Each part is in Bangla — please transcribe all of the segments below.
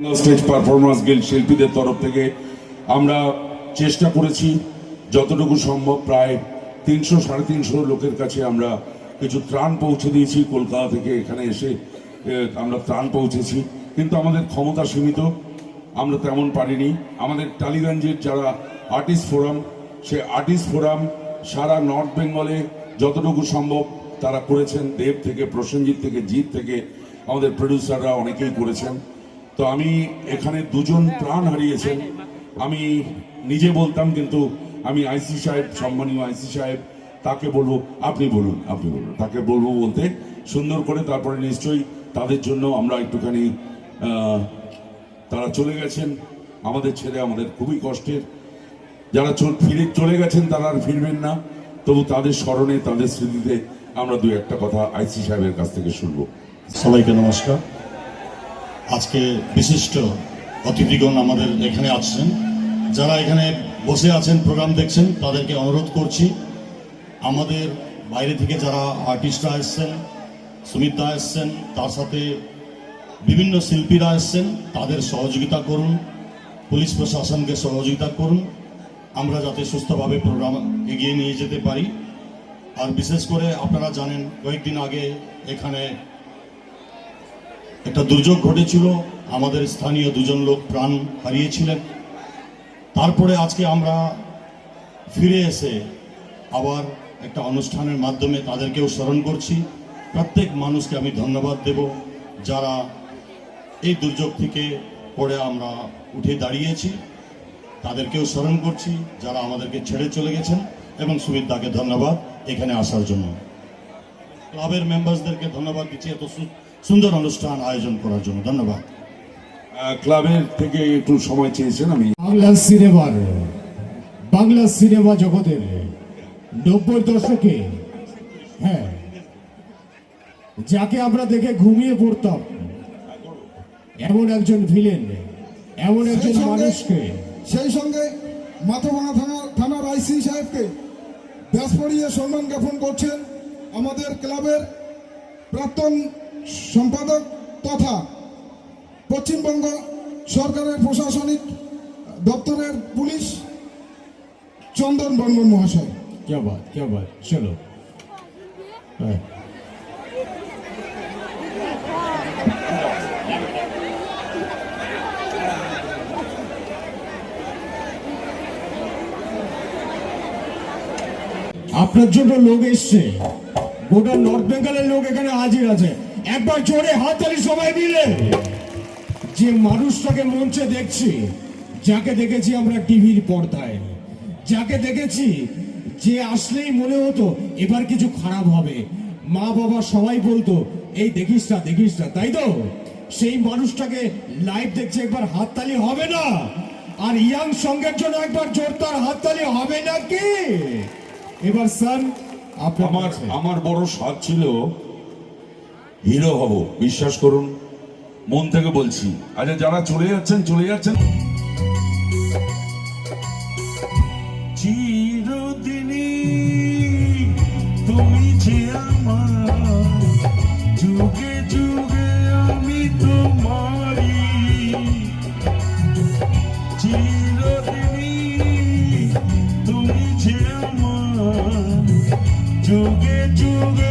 স্টেজ পারফরমেন্স গিল্ড শিল্পীদের তরফ থেকে আমরা চেষ্টা করেছি, যতটুকু সম্ভব প্রায় তিনশো, সাড়ে তিনশো লোকের কাছে আমরা কিছু ত্রাণ পৌঁছে দিয়েছি। কলকাতা থেকে এখানে এসে আমরা ত্রাণ পৌঁছেছি। কিন্তু আমাদের ক্ষমতা সীমিত, আমরা তেমন পারিনি। আমাদের টালিগঞ্জের যারা আর্টিস্ট ফোরাম, সে আর্টিস্ট ফোরাম সারা নর্থ বেঙ্গলে যতটুকু সম্ভব তারা করেছেন। দেব থেকে, প্রসেনজিৎ থেকে, জিৎ থেকে আমাদের প্রডিউসাররা অনেকেই করেছেন। তো আমি এখানে দুজন প্রাণ হারিয়েছেন। আমি নিজে বলতাম কিন্তু আমি আইসি সাহেব, সম্মানীয় আইসি সাহেব, তাকে বলব, আপনি বলুন আপনি বলুন। তাকে বলব বলতে সুন্দর করে তারপরে নিশ্চয়ই তাদের জন্য আমরা একটুখানি তারা চলে গেছেন। আমাদের ছেড়ে আমাদের খুবই কষ্টের। যারা ফিরে চলে গেছেন তারা আর ফিরবেন না। তবু তাদের স্মরণে, তাদের স্মৃতিতে আমরা দু একটা কথা আইসি সাহেবের কাছ থেকে শুনব। সবাইকে নমস্কার। আজকে বিশিষ্ট অতিথিগণ আমাদের এখানে আসছেন। যারা এখানে বসে আছেন, প্রোগ্রাম দেখছেন, তাদেরকে অনুরোধ করছি, আমাদের বাইরে থেকে যারা আর্টিস্টরা এসছেন সুমিত এসছেন, তার সাথে বিভিন্ন শিল্পীরা এসছেন, তাদের সহযোগিতা করুন, পুলিশ প্রশাসনকে সহযোগিতা করুন, আমরা যাতে সুস্থভাবে প্রোগ্রাম এগিয়ে নিয়ে যেতে পারি। আর বিশেষ করে আপনারা জানেন, কয়েকদিন আগে এখানে একটা দুর্যোগ ঘটেছিল, আমাদের স্থানীয় দুজন লোক প্রাণ হারিয়েছিলেন। তারপরে আজকে আমরা ফিরে এসে আবার একটা অনুষ্ঠানের মাধ্যমে তাদেরকেও স্মরণ করছি। প্রত্যেক মানুষকে আমি ধন্যবাদ দেব, যারা এই দুর্যোগ থেকে পড়ে আমরা উঠে দাঁড়িয়েছি। তাদেরকেও স্মরণ করছি, যারা আমাদেরকে ছেড়ে চলে গেছেন এবং সুমিত দাকে ধন্যবাদ এখানে আসার জন্য। ক্লাবের মেম্বার্সদেরকে ধন্যবাদ দিচ্ছি, এত সুন্দর অনুষ্ঠান আয়োজন করার জন্য। ধন্যবাদ। ক্লাবের থেকে একটু সময় চেয়েছেন আমি। বাংলা সিনেমার বাংলা সিনেমা জগতের নব্বই দশকে হ্যাঁ যাকে আমরা দেখে ঘুমিয়ে পড়তাম এমন একজন ভিলেন এমন একজন মানুষকে সেই সঙ্গে মাথাভাঙা থানা থানার আইসি সাহেবকে ব্যাস পড়িয়ে সম্মান জ্ঞাপন করছেন আমাদের ক্লাবের প্রাক্তন সম্পাদক তথা পশ্চিমবঙ্গ সরকারের প্রশাসনিক দপ্তরের পুলিশ চন্দন বর্মন মহাশয় क्या बात क्या बात चलो হ্যাঁ আপনার জন্য লোক এসছে গোটা নর্থ বেঙ্গলের লোক এখানে হাজির আছে একবার জোরে হাততালি সবাই মিলে। যে মানুষটাকে মঞ্চে দেখছি যাকে দেখেছি আমরা টিভির পর্দায় যাকে দেখেছি যে আসলেই মনে হতো এবার কিছু খারাপ হবে। মা বাবা সবাই বলতো এই দেখিস না দেখিস না। তাই তো? সেই মানুষটাকে লাইভ দেখছে একবার হাততালি হবে না? আর ইয়াং সঙ্গের জন্য একবার জোরদার হাততালি হবে না কি এবার স্যার আমার আমার বড় স্বাদ ছিল হিরো হব, বিশ্বাস করুন। মন থেকে বলছি। আচ্ছা যারা চলে যাচ্ছেন চলে যাচ্ছেন। যুগে আমি তুমি যে যুগে যুগে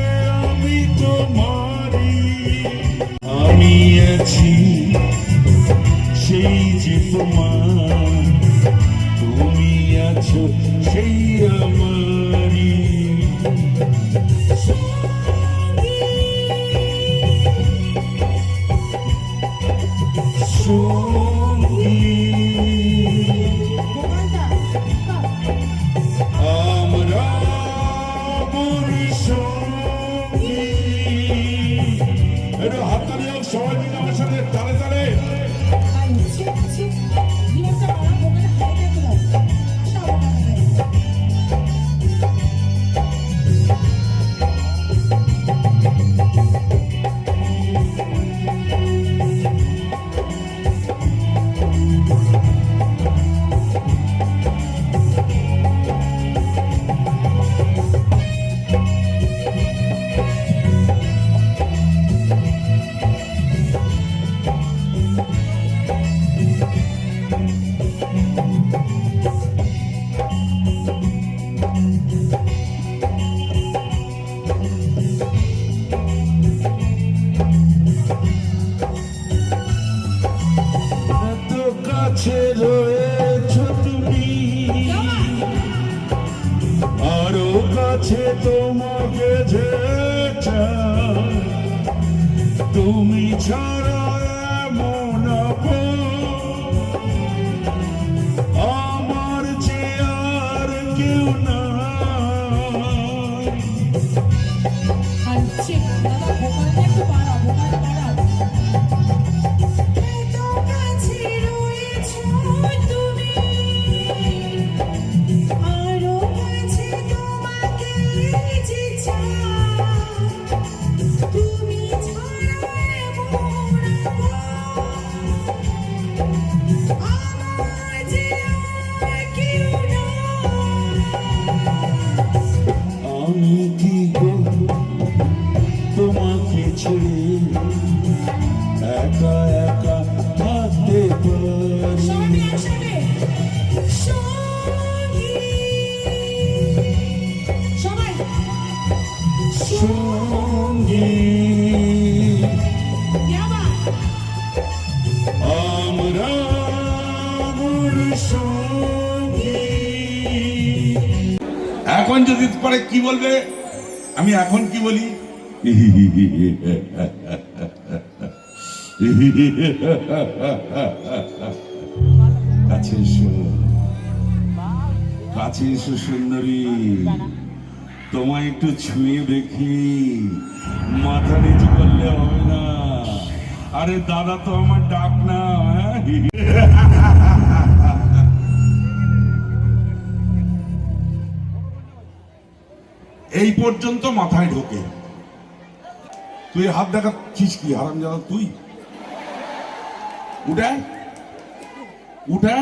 যে তোমার। তুমি আছো সেই আমারি সঙ্গী চাই, তুমি ছাড়া এখন যদি পরে কি বলবে? আমি এখন কি বলি? কাছে এসো। কাছে এসো সুন্দরী। তোমায় একটু ছুঁয়ে দেখি। মাথা নিচু করলে হবে না। আরে দাদা তো আমার ডাক না হ্যাঁ? এই পর্যন্ত মাথায় ঢোকে। তুই হাত দেখাচ্ছিস কি হারাম তুই? উঠে উঠে।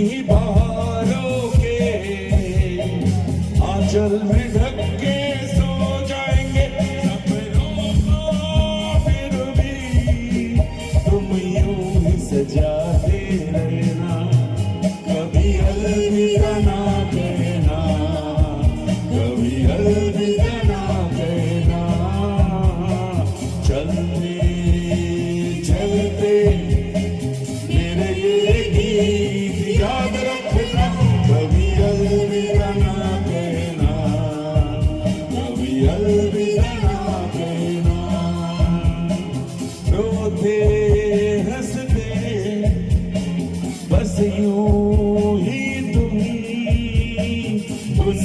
इन्हीं बहारों के आंचल में ढक के सो जाएँगे। सपनों फिर भी तुम यूँ ही सजाते कभी अलविदा ना कभी अलविदा ना चलते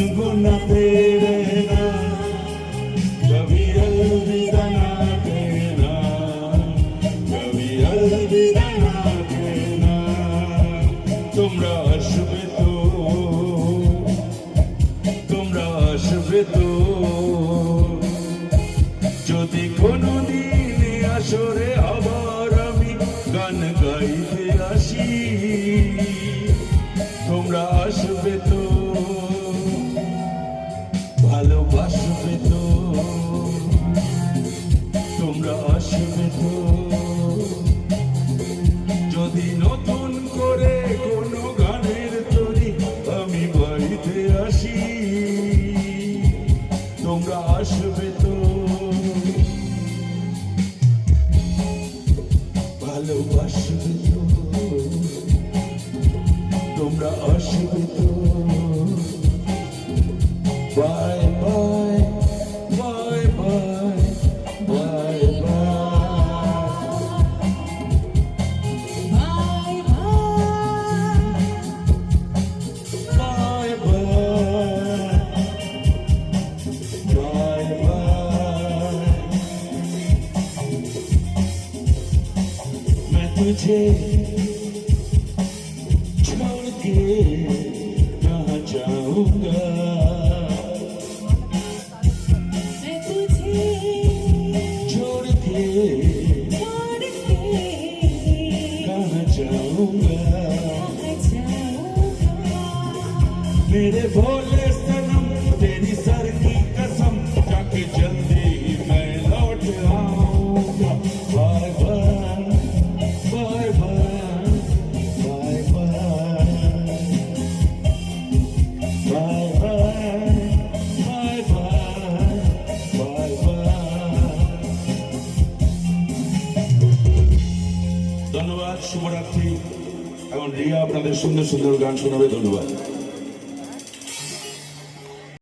मुझको न दे रहना कभी তোমরা আসবে তো, তোমরা আসবে তো। যদি কোনোদিন আসরে আবার আমি গান গাইতে te aşık সুন্দর গান শোনাবে ধন্যবাদ।